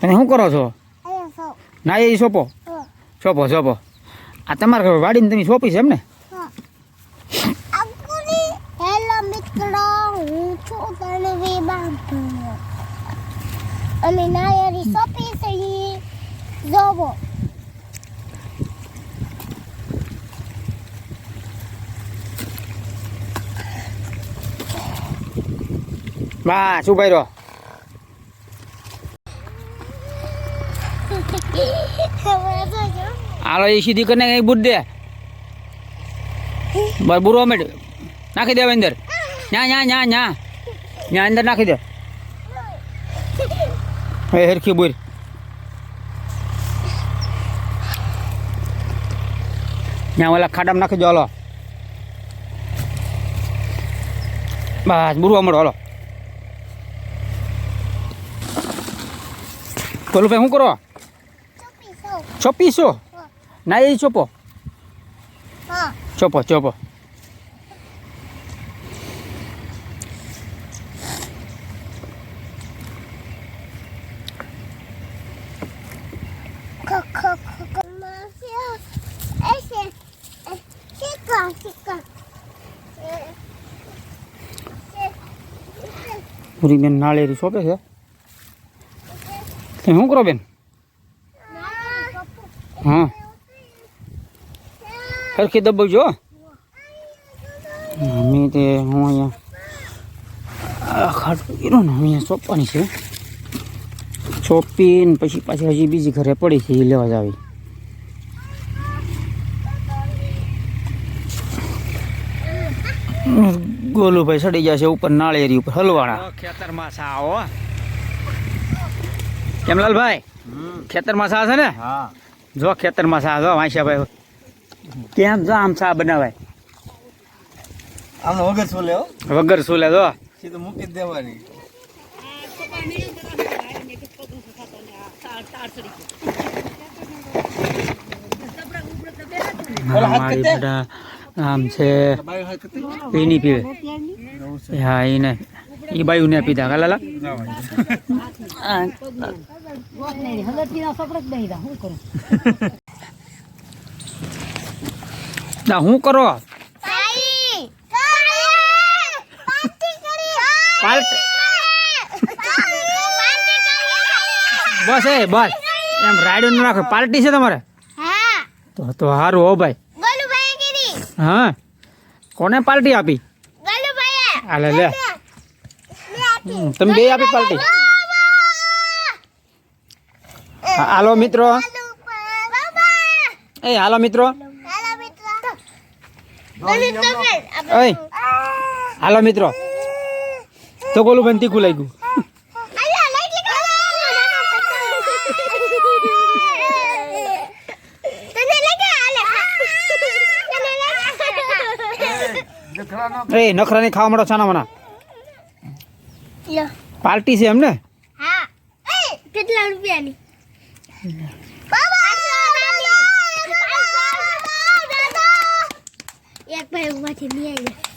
તમે શું કરો છો? ના એ સોંપો સોંપો સોંપો આ તમારે વાડીને તમે સોંપી છે એમ ને અને નાયરી સોંપી છે જોવો. બસ ઉભાઈ રહો. હાલો એ સીધી કરીને એ બુટ દે બસ બુરો મેડ નાખી દે હવે અંદર ન્યા ન્યા ન્યા ન્યા ન્યા અંદર નાખી દે એ હરખી બોર ન્યા ઓલા ખાડામાં નાખી દો હાલો બસ બુરવા મળો હાલો બોલું ભાઈ શું કરો ચોપી સૌ ચોપીસો ના એ ચોપો. હા. ચોપો ચોપો. પૂરી બેન નાળેરી સોંપે છે શું કરો બેન? હા સરખી દબાવજો હો. અમે તે હું અહીંયા આ ખાટલું કર્યું ને અહીંયા સોંપવાની છે ચોપીને પછી પાછી હજી બીજી ઘરે પડી છે એ લેવા જ આવી ગોલુભાઈ સડી જશે ઉપર નાળિયેરી ઉપર હલવાણા ખેતરમાં સા હો કેમ લાલભાઈ ખેતરમાં સા છે ને હા જો ખેતરમાં સા જો વાંસ્યાભાઈ કેમ જો આમ સા બનાવાય આમને વગર શું લેવો વગર સુલે જો સીધું મૂકી જ દેવાની મારી બધા આમ છે એ નહીં પીવે હા એ નહીં એ બાયું ને પીધા કાલા ના હું કરો તાઈ પાર્ટી કરી પાર્ટી પાર્ટી કરી બસ એ બસ એમ રાડ્યો ન રાખો પાર્ટી છે તમારે હા તો તો સારું હો ભાઈ ગોલુભાઈ કીધી હા કોને પાર્ટી આપી ગોલુભાઈ હાલે લે હમ, તમે બે આપી પાર્ટી હા, હાલો મિત્રો. એ હાલો મિત્રો. હેલો મિત્રો. તો ગોલું બનતી તીખું લાગ્યું. અલ્યા લઈ લે તને લઈ ગયા એ નખરાની ખાવા મળો છાના મના. પાર્ટી છે એમને કેટલા રૂપિયાની? એક ભાઈ ઉભાથી લઈ આવી